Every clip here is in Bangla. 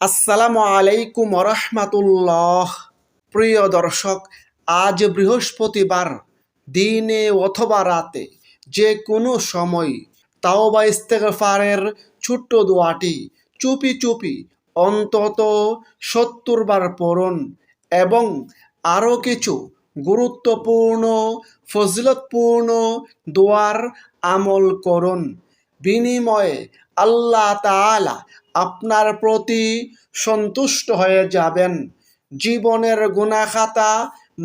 আসসালামু আলাইকুম রহমাতুল্লাহ প্রিয় দর্শক, আজ বৃহস্পতিবার, দিনে অথবা রাতে যে কোনো সময় তাওবা ইস্তেগফারের ছোট্ট দোয়াটি চুপি চুপি অন্তত সত্তর বার পড়ুন এবং আরও কিছু গুরুত্বপূর্ণ, ফজিলতপূর্ণ দোয়ার আমল করুন। বিনিময়ে আল্লাহ তাআলা আপনার প্রতি সন্তুষ্ট হয়ে যাবেন। জীবনের গুণাখাতা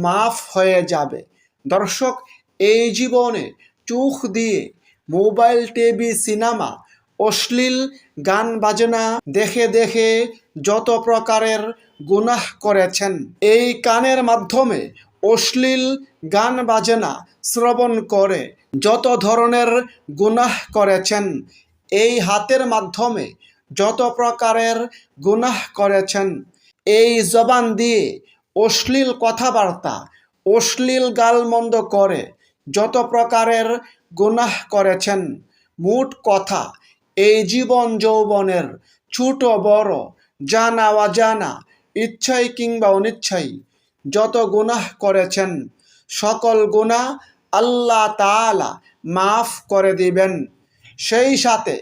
মাফ হয়ে যাবে। দর্শক, এই জীবনে চোখ দিয়ে মোবাইল, টিভি, সিনেমা, অশ্লীল গান বাজনা দেখে দেখে যত প্রকারের গুনাহ করেছেন, এই কানের মাধ্যমে অশ্লীল গান বাজনা শ্রবণ করে যত ধরনের গুনাহ করেছেন, এই হাতের মাধ্যমে যত প্রকারের গুনাহ করেছেন, এই জবান দিয়ে অশ্লীল কথাবার্তা, অশ্লীল গালমন্দ করে যত প্রকারের গুনাহ করেছেন, মোট কথা এই জীবন যৌবনের ছোট, বড়, জানা, অজানা, ইচ্ছাই কিংবা অনিচ্ছাই যত গুনাহ করেছেন, সকল গুনাহ আল্লাহ তাআলা মাফ করে দিবেন। সেই সাথে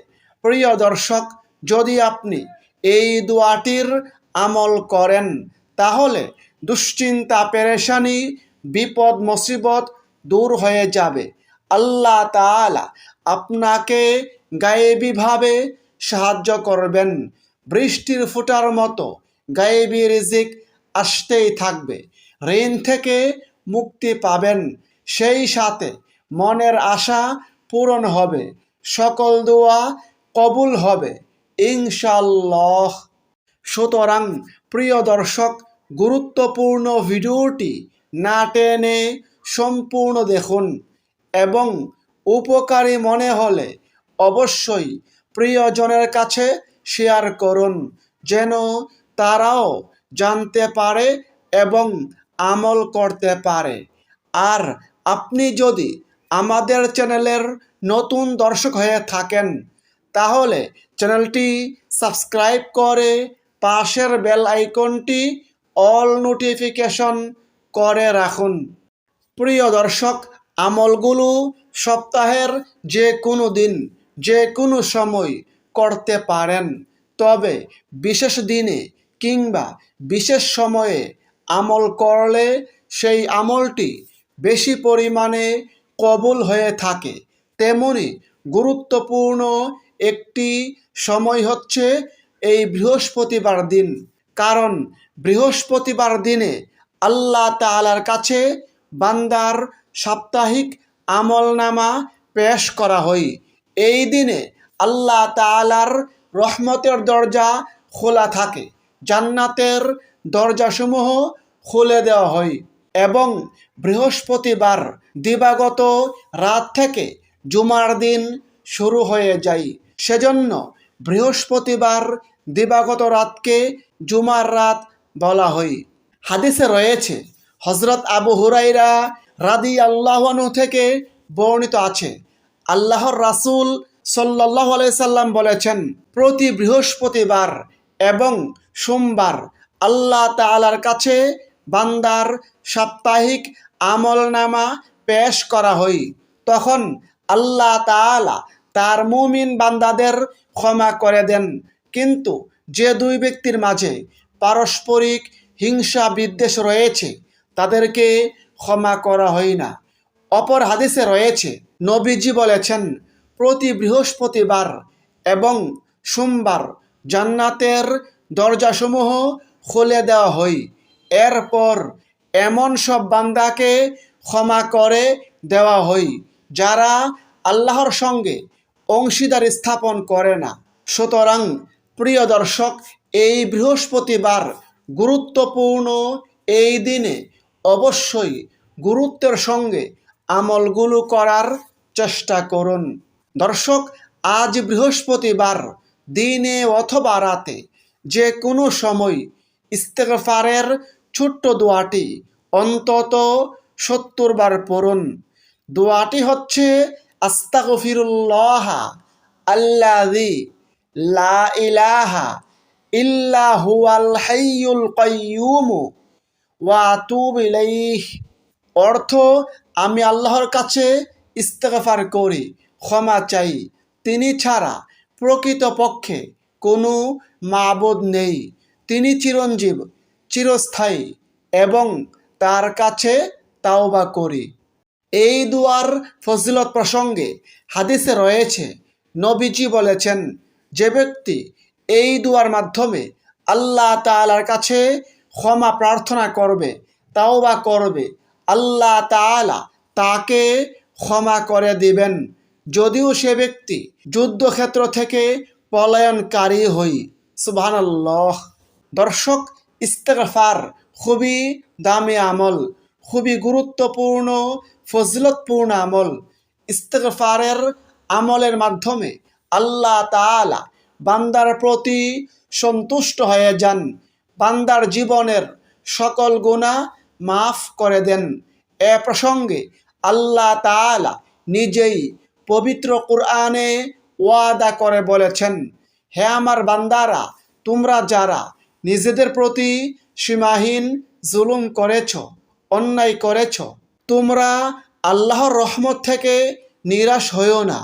প্রিয় দর্শক যদি আপনি এই দোয়াটির আমল করেন, তাহলে দুশ্চিন্তা, পেরেশানি, বিপদ, মুসিবত দূর হয়ে যাবে। আল্লাহ তাআলা আপনাকে গায়েবীভাবে সাহায্য করবেন। বৃষ্টির ফুটার মতো গায়েবী রিজিক আসতেই থাকবে। ঋণ থেকে মুক্তি পাবেন। সেই সাথে মনের আশা পূরণ হবে। সকল দোয়া কবুল হবে। ইনশাল্লাহ সুতরাং প্রিয় দর্শক, গুরুত্বপূর্ণ ভিডিওটি না টেনে সম্পূর্ণ দেখুন এবং উপকারী মনে হলে অবশ্যই প্রিয়জনের কাছে শেয়ার করুন, যেন তারাও জানতে পারে এবং আমল করতে পারে। আর আপনি যদি আমাদের চ্যানেলের নতুন দর্শক হয়ে থাকেন, তাহলে চ্যানেলটি সাবস্ক্রাইব করে পাশের বেল আইকনটি অল নোটিফিকেশন করে রাখুন। প্রিয় দর্শক, আমলগুলো সপ্তাহের যে কোনো দিন, যে কোনো সময় করতে পারেন। তবে বিশেষ দিনে কিংবা বিশেষ সময়ে আমল করলে সেই আমলটি বেশি পরিমাণে কবুল হয়ে থাকে। তেমনি গুরুত্বপূর্ণ একটি সময় হচ্ছে এই বৃহস্পতিবার দিন। কারণ বৃহস্পতিবার দিনে আল্লাহ তাআলার কাছে বান্দার সাপ্তাহিক আমলনামা পেশ করা হয়। এই দিনে আল্লাহ তাআলার রহমতের দরজা খোলা থাকে। জান্নাতের দরজাসমূহ খুলে দেওয়া হয় এবং বৃহস্পতিবার দিবাগত রাত থেকে জুমার দিন শুরু হয়ে যায়। সেজন্য বৃহস্পতিবার দিবাগত রাতকে জুমার রাত বলা হয়। হাদিসে রয়েছে হজরত আবু হুরাইরা রাদি আল্লাহনু থেকে বর্ণিত আছে। আল্লাহর রাসূল সাল্লাহ সাল্লাম বলেছেন, প্রতি বৃহস্পতিবার এবং সোমবার আল্লাহ তাআলার কাছে বান্দার সাপ্তাহিক আমলনামা পেশ করা হয়। তখন আল্লাহ তাআলা তার মুমিন বান্দাদের ক্ষমা করে দেন। কিন্তু যে দুই ব্যক্তির মাঝে পারস্পরিক হিংসা বিদ্বেষ রয়েছে, তাদেরকে ক্ষমা করা হয় না। অপর হাদিসে রয়েছে, নবীজি বলেছেন, প্রতি বৃহস্পতিবার এবং সোমবার জান্নাতের দরজাসমূহ খুলে দেওয়া হয়। এরপর এমন সব বান্দাকে ক্ষমা করে দেওয়া হয়, যারা আল্লাহর সঙ্গে অংশীদার স্থাপন করে না। সুতরাং, প্রিয় দর্শক, এই বৃহস্পতিবার গুরুত্বপূর্ণ এই দিনে অবশ্যই গুরুত্বের সঙ্গে আমলগুলো করার চেষ্টা করুন। দর্শক, আজ বৃহস্পতিবার, দিনে অথবা রাতে যে কোনো সময় ইস্তেগফারের ছোট্ট দোয়াটি অন্তত সত্তর বার পড়ুন। দোয়াটি হচ্ছে লা ইলাহা অর্থ, আমি আল্লাহর কাছে ইস্তেগফার করি, ক্ষমা চাই। তিনি ছাড়া প্রকৃতপক্ষে কোনো মাবুদ নেই। তিনি চিরঞ্জীব, চিরস্থায়ী এবং তার কাছে তাওবা করি। এই দুয়ার ফজিলত প্রসঙ্গে হাদিসে রয়েছে, নবীজি বলেছেন, যে ব্যক্তি এই দুয়ার মাধ্যমে আল্লাহ তাআলার কাছে ক্ষমা প্রার্থনা করবে তাও বা করবে, আল্লাহ তাআলা তাকে ক্ষমা করে দিবেন। যদিও সে ব্যক্তি যুদ্ধক্ষেত্র থেকে পলায়নকারী হই। সুবহানাল্লাহ। দর্শক, ইস্তেগফার খুবই দামি আমল। খুবই গুরুত্বপূর্ণ, ফজিলতপূর্ণ আমল। ইস্তেগফারের আমলের মাধ্যমে আল্লাহ তাআলা বান্দার প্রতি সন্তুষ্ট হয়ে যান, বান্দার জীবনের সকল গুণা মাফ করে দেন। এ প্রসঙ্গে আল্লাহ তাআলা নিজেই পবিত্র কোরআনে ওয়াদা করে বলেছেন, হে আমার বান্দারা, তোমরা যারা নিজেদের প্রতি সীমাহীন জুলুম করেছ অন্যায় করেছ। তোমরা আল্লাহর রহমত থেকে নিরাশ হইও না।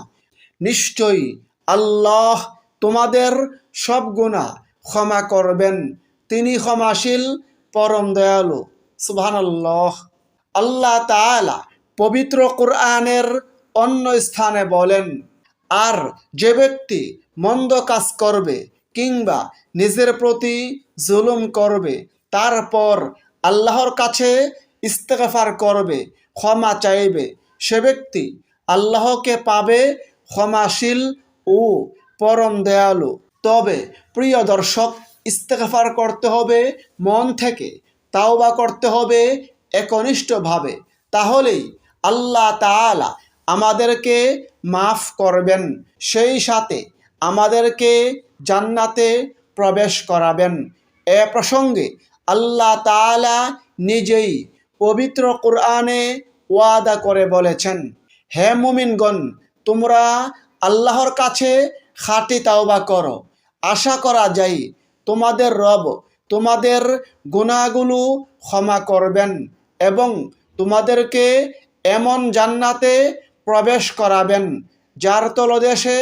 নিশ্চয়ই আল্লাহ তোমাদের সব গুণা ক্ষমা করবেন। তিনি ক্ষমাশীল, পরম দয়ালু। সুবহানাল্লাহ। আল্লাহ তাআলা পবিত্র কোরআনের অন্য স্থানে বলেন, আর যে ব্যক্তি মন্দ কাজ করবে কিংবা নিজের প্রতি জুলুম করবে, তারপর আল্লাহর কাছে ইস্তেগফার করবে, ক্ষমা চাইবে। সে ব্যক্তি আল্লাহকে পাবে ক্ষমাশীল ও পরম দয়ালু। তবে প্রিয় দর্শক, ইস্তেগফার করতে হবে মন থেকে, তাওবা করতে হবে একনিষ্ঠভাবে। তাহলেই আল্লাহ তাআলা আমাদেরকে মাফ করবেন, সেই সাথে আমাদেরকে জান্নাতে প্রবেশ করাবেন। এ প্রসঙ্গে আল্লাহ তাআলা নিজেই পবিত্র কোরআনে ওয়াদা করে বলেছেন, হে মুমিনগণ, তোমরা আল্লাহর কাছে খাটি তাওবা করো। আশা করা যায় তোমাদের রব তোমাদের গুণাগুলো ক্ষমা করবেন এবং তোমাদেরকে এমন জান্নাতে প্রবেশ করাবেন, যার তলদেশে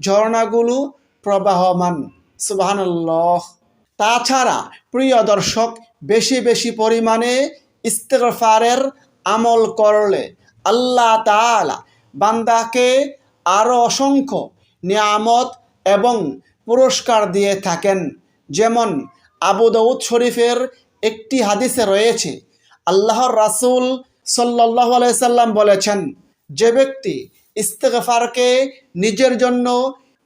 ঝর্ণাগুলো প্রবাহমান। সুবহানাল্লাহ। তাছাড়া প্রিয় দর্শক, বেশি বেশি পরিমাণে ইস্তেগফারের আমল করলে আল্লাহ তাআলা বান্দাকে আরও অসংখ্য নিয়ামত এবং পুরস্কার দিয়ে থাকেন। যেমন আবু দাউদ শরীফের একটি হাদিসে রয়েছে, আল্লাহর রাসূল সাল্লাল্লাহু আলাইসাল্লাম বলেছেন, যে ব্যক্তি ইস্তেগফারকে নিজের জন্য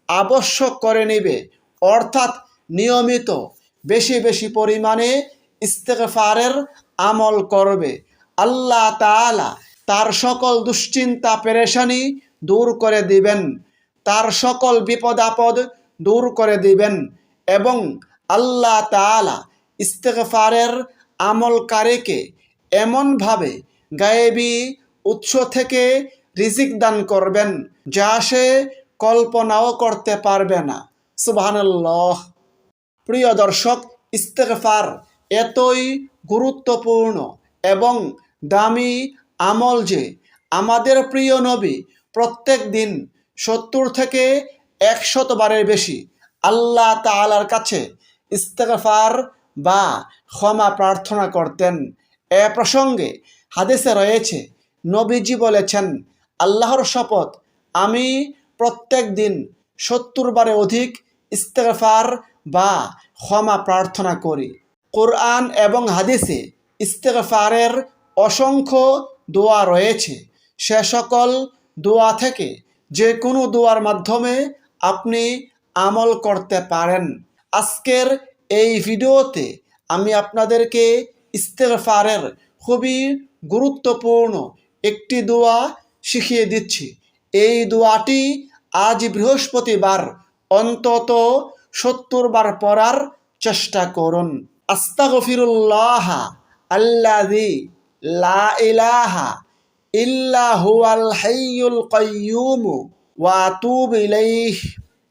আবশ্যক করে নেবে, অর্থাৎ নিয়মিত বেশি বেশি পরিমাণে ইস্তেগফারের আমল করবে। আল্লাহ তাআলা তার সকল দুশ্চিন্তা, পেরেশানি দূর করে দিবেন। তার সকল বিপদ, আপদ দূর করে দিবেন এবং আল্লাহ তাআলা ইস্তেগফারের আমলকারীকে এমনভাবে গায়েবী উৎস থেকে রিজিক দান করবেন যা সে কল্পনাও করতে পারবে না। সুবহানাল্লাহ। প্রিয় দর্শক, ইস্তেগফার এতই গুরুত্বপূর্ণ এবং দামি আমল যে আমাদের প্রিয় নবী প্রত্যেক দিন সত্তর থেকে একশত বারের বেশি আল্লাহ তাআলার কাছে ইস্তেগফার বা ক্ষমা প্রার্থনা করতেন। এ প্রসঙ্গে হাদিসে রয়েছে, নবীজি বলেছেন, আল্লাহর শপথ আমি প্রত্যেক দিন সত্তর বারে অধিক ইস্তেগফার বা ক্ষমা প্রার্থনা করি। কোরআন এবং হাদিসে ইস্তেগফারের অসংখ্য দোয়া রয়েছে। সে সকল দোয়া থেকে যে কোনো দোয়ার মাধ্যমে আপনি আমল করতে পারেন। আজকের এই ভিডিওতে আমি আপনাদেরকে ইস্তেগফারের খুবই গুরুত্বপূর্ণ একটি দোয়া শিখিয়ে দিচ্ছি। এই দোয়াটি আজ বৃহস্পতিবার অন্তত সত্তর বার পড়ার চেষ্টা করুন। লা ইলাহা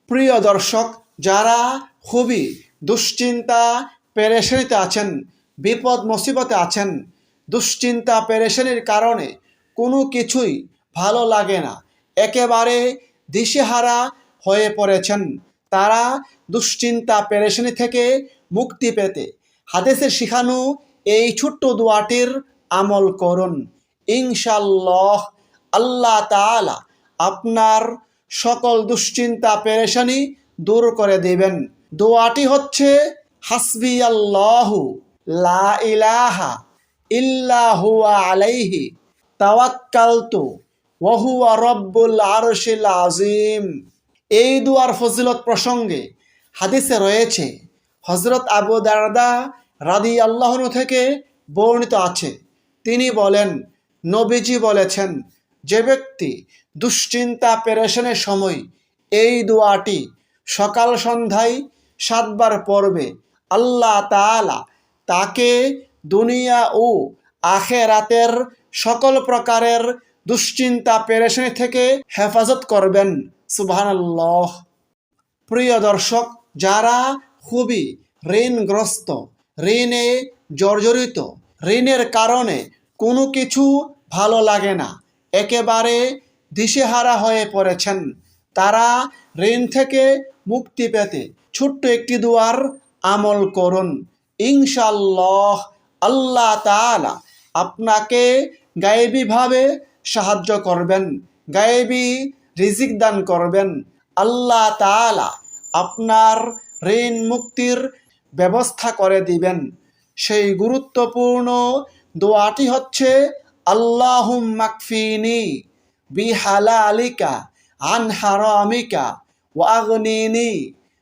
প্রিয় দর্শক, যারা খুবই দুশ্চিন্তা, পেরেশানিতে আছেন, বিপদ মুসিবতে আছেন, দুশ্চিন্তা, পেরেশানির কারণে কোনো কিছুই ভালো লাগে না, একেবারে দিশেহারা হয়ে পড়েছেন। তারা দুশ্চিন্তা, পেরেশানি থেকে মুক্তি পেতে হাদিসের শিখানো এই ছোট্ট দোয়াটির আমল করুন। ইনশাল্লাহ আল্লাহ তাআলা আপনার সকল দুশ্চিন্তা, পেরেশানি দূর করে দেবেন। দোয়াটি হচ্ছে হাসবি আল্লাহু লা ইলাহা ইল্লা হুয়া আলাইহি তাওয়াক্কালতু ওয়া হুয়া রব্বুল আরশিল আজিম এই দুয়ার ফজিলত প্রসঙ্গে হাদিসে রয়েছে হজরত আবু দারদা রাদি আল্লাহন থেকে বর্ণিত আছে। তিনি বলেন, নবীজি বলেছেন, যে ব্যক্তি দুশ্চিন্তা, পেরেশনের সময় এই দোয়াটি সকাল সন্ধ্যায় সাতবার পড়বে, আল্লাহ তাআলা তাকে দুনিয়া ও আখেরাতের সকল প্রকারের দুশ্চিন্তা, পেরেশানি থেকে হেফাজত করবেন। সুবহানাল্লাহ। প্রিয় দর্শক, যারা খুবই ঋণগ্রস্ত ঋণে জর্জরিত। ঋণের কারণে কোনো কিছু ভালো লাগে না। একেবারে দিশেহারা হয়ে পড়েছেন। তারা ঋণ থেকে মুক্তি পেতে ছোট্ট একটি দুয়ার আমল করুন। ইনশাল্লাহ আল্লাহ তাআলা আপনাকে গায়েবীভাবে সাহায্য করবেন, গায়েবী রিজিক দান করবেন। আল্লাহ তাআলা আপনার ঋণ মুক্তির ব্যবস্থা করে দিবেন। সেই গুরুত্বপূর্ণ দোয়াটি হচ্ছে আল্লাহুম মাকফিনি বিহালালিকা, আন হারামিকা ওয়াগনিনি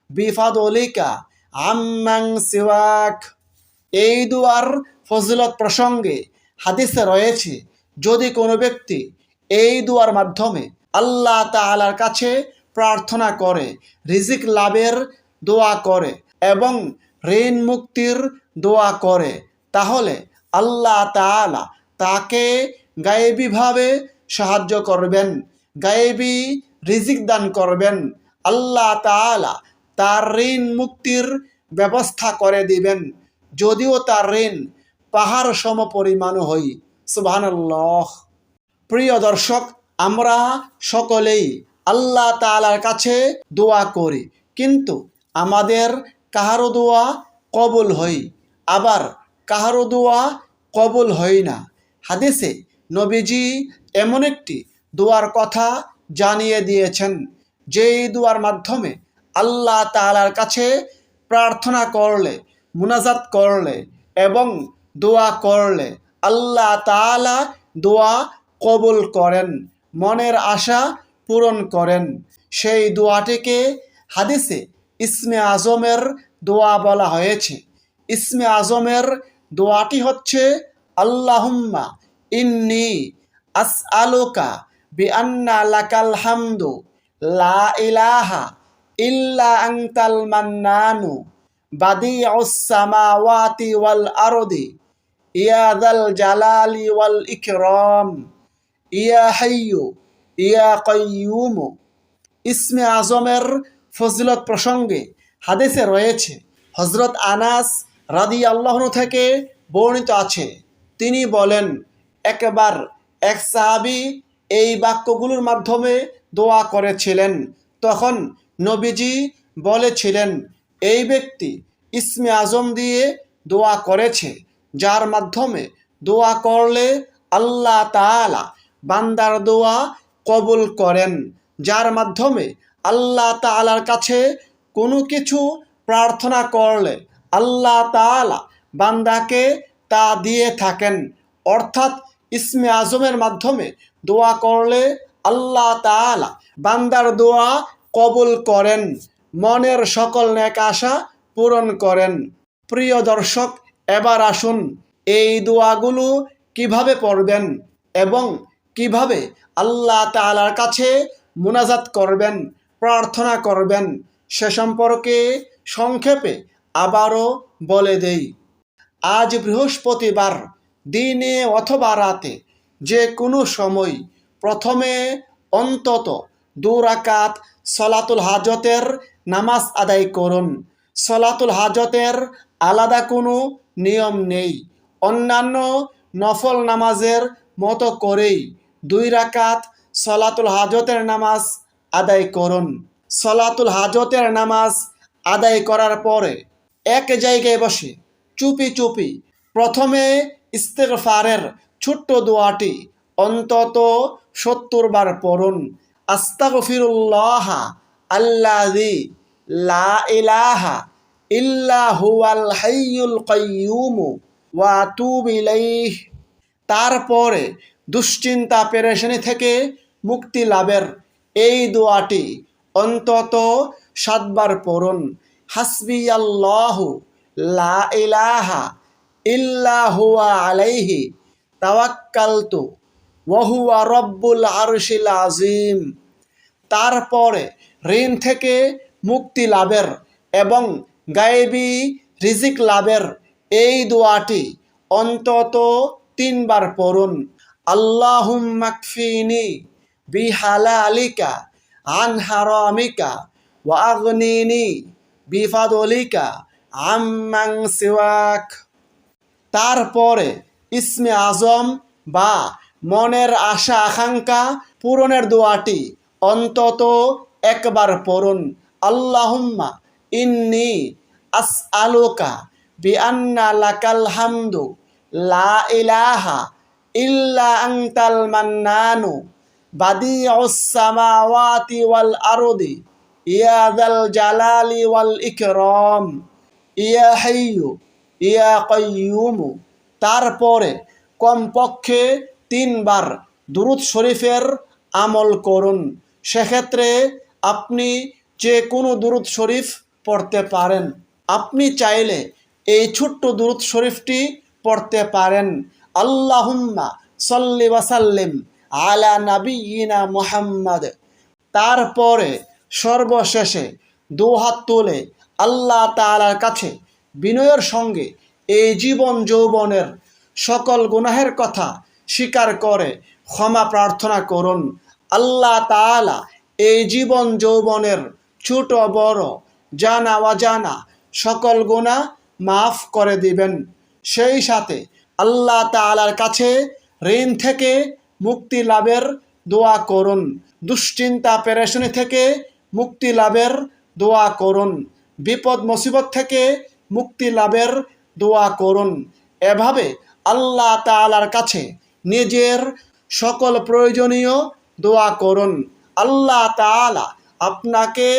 বিফাদলিকা আম্মাং সিওয়াক। এই দুয়ার ফজিলত প্রসঙ্গে হাদিসে রয়েছে, যদি কোনো ব্যক্তি এই দুয়ার মাধ্যমে আল্লাহ তাআলার কাছে প্রার্থনা করে, রিজিক লাভের দোয়া করে এবং ঋণ মুক্তির দোয়া করে। তাহলে আল্লাহ তাআলা তাকে গায়েবীভাবে সাহায্য করবেন, গায়েবী রিজিক দান করবেন। আল্লাহ তাআলা তার ঋণ মুক্তির ব্যবস্থা করে দিবেন। যদিও তার ঋণ পাহাড় সম পরিমাণ হই সুবহানাল্লাহ। প্রিয় দর্শক, আমরা সকলেই আল্লাহ তাআলার কাছে দোয়া করি। কিন্তু আমাদের কাহারও দোয়া কবুল হই, আবার কাহারও দোয়া কবুল হয় না। হাদিসে নবীজি এমন একটি দোয়ার কথা জানিয়ে দিয়েছেন, যেই দোয়ার মাধ্যমে আল্লাহ তাআলার কাছে প্রার্থনা করলে, মুনাজাত করলে এবং দোয়া করলে আল্লাহ তাআলা দোয়া কবুল করেন, মনের আশা পূরণ করেন। সেই দোয়াটিকে হাদিসে ইসমে আজমের দোয়া বলা হয়েছে। ইসমে আজমের দোয়াটি হচ্ছে, আল্লাহুম্মা ইন্নি আস আলোকা বি আন্না লাকাল লা ইলাহা ইল্লা আংতাল মান্নানু, বাদিউস সামাওয়াতি ওয়াল আরদি, ইয়া দাল জালালি ওয়াল ইকরাম, ইয়া হাইয়ু, ইয়া কাইয়ুম। ইসমে আজমের ফজিলত প্রসঙ্গে হাদিসে রয়েছে হজরত আনাস রাদি আল্লাহন থেকে বর্ণিত আছে। তিনি বলেন, একবার এক সাহাবি এই বাক্যগুলোর মাধ্যমে দোয়া করেছিলেন। তখন নবীজি বলেছিলেন, এই ব্যক্তি ইসমে আজম দিয়ে দোয়া করেছে, যার মাধ্যমে দোয়া করলে আল্লাহ তাআলা বান্দার দোয়া কবুল করেন, যার মাধ্যমে আল্লাহ তাআলার কাছে কোনো কিছু প্রার্থনা করলে আল্লাহ তাআলা বান্দাকে তা দিয়ে থাকেন। অর্থাৎ ইসমে আজমের মাধ্যমে দোয়া করলে আল্লাহ তাআলা বান্দার দোয়া কবুল করেন, মনের সকল নেক আশা পূরণ করেন। প্রিয় দর্শক, এবার আসুন এই দোয়াগুলো কীভাবে পড়বেন এবং কীভাবে আল্লাহ তাআলার কাছে মুনাজাত করবেন প্রার্থনা করবেন। সে সম্পর্কে সংক্ষেপে আবারও বলে দেই, আজ বৃহস্পতিবার দিনে অথবা রাতে যে কোনো সময় প্রথমে অন্তত দু রাকাত সলাতুল হাজতের নামাজ আদায় করুন। সলাতুল হাজতের আলাদা কোনো নিয়ম নেই। অন্যান্য নফল নামাজের মতো করেই দুই রাকাত সলাতুল হাজতের নামাজ আদায় করুন। সলাতুল হাজতের নামাজ আদায় করার পরে এক জায়গায় বসে চুপি চুপি প্রথমে ইস্তেগফারের ছোট্ট দোয়াটি অন্তত সত্তর বার পড়ুন। আস্তাগফিরুল্লাহ আল্লাযী লা ইলাহা ইল্লা হুয়াল ওয়া ইলাইহ। তারপরে দুশ্চিন্তা পেরেশানি থেকে মুক্তি লাভের এই দোয়াটি অন্তত সাতবার পড়ুন। হাসবি লা ইলাহা ইল্লা আলাইহি তাওয়াক্কালতু ওয়াহুয়া রব্বুল আরশিল আজিম তারপরে ঋণ থেকে মুক্তি লাভের এবং গায়েবী রিজিক লাভের এই দোয়াটি অন্তত তিনবার পড়ুন। আল্লাহুম মাকফিনি বিহালালিকা আন হারামিকা ওয়া আগনিনি, বিফাদলিকা, আম্মাং সিওয়াক। তারপরে ইসমে আজম বা মনের আশা আকাঙ্ক্ষা পূরণের দোয়াটি অন্তত একবার পড়ুন। আল্লাহুম্মা ইন্নি আস আলোকা বিআন্না লাকাল হামদু, লা ইলাহা ইল্লা আংতাল মান্নানু। বাদিউস সামাওয়াতি ওয়াল আরদি ইয়া দাল জালালি ওয়াল ইকরাম ইয়া হাইয়ু, ইয়া কাইয়ুমু। তারপরে কমপক্ষে তিনবার দুরুদ শরীফের আমল করুন। সেক্ষেত্রে আপনি যে কোনো দুরুদ শরীফ পড়তে পারেন। আপনি চাইলে এই ছোট্ট দুরুদ শরীফটি পড়তে পারেন। আল্লাহুম্মা সল্লি ওয়াসাল্লিম আলা নাবিয়িনা মুহাম্মদ। তারপরে সর্বশেষে দু হাত তুলে আল্লাহ তাআলার কাছে বিনয়ের সঙ্গে এই জীবন যৌবনের সকল গুনাহের কথা স্বীকার করে ক্ষমা প্রার্থনা করুন। আল্লাহ তাআলা এই জীবন যৌবনের ছোট, বড়, জানা, অজানা সকল গুণা মাফ করে দিবেন। সেই সাথে আল্লাহ তাআলার কাছে ঋণ থেকে মুক্তি লাভের দোয়া করুন। দুশ্চিন্তা পেরেশানি থেকে মুক্তি লাভের দোয়া করুন। বিপদ মুসিবত থেকে মুক্তি লাভের দোয়া করুন। এভাবে আল্লাহ তাআলার কাছে নিজের সকল প্রয়োজনীয় দোয়া করুন। আল্লাহ তাআলা আপনাকে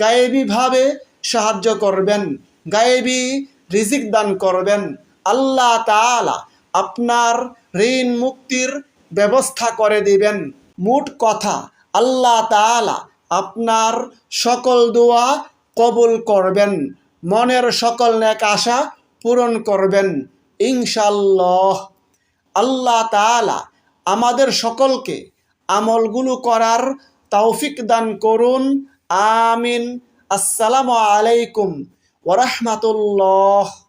গায়েবীভাবে সাহায্য করবেন, গায়েবী রিজিক দান করবেন। আল্লাহ তাআলা আপনার ঋণ মুক্তির ব্যবস্থা করে দিবেন। মোট কথা, আল্লাহ তাআলা আপনার সকল দোয়া কবুল করবেন। মনের সকল নেক আশা পূরণ করবেন। ইনশাল্লাহ আল্লাহ তাআলা আমাদের সকলকে আমলগুলো করার তৌফিক দান করুন। আমিন। আসসালামু আলাইকুম ওরহমাতুল্লাহ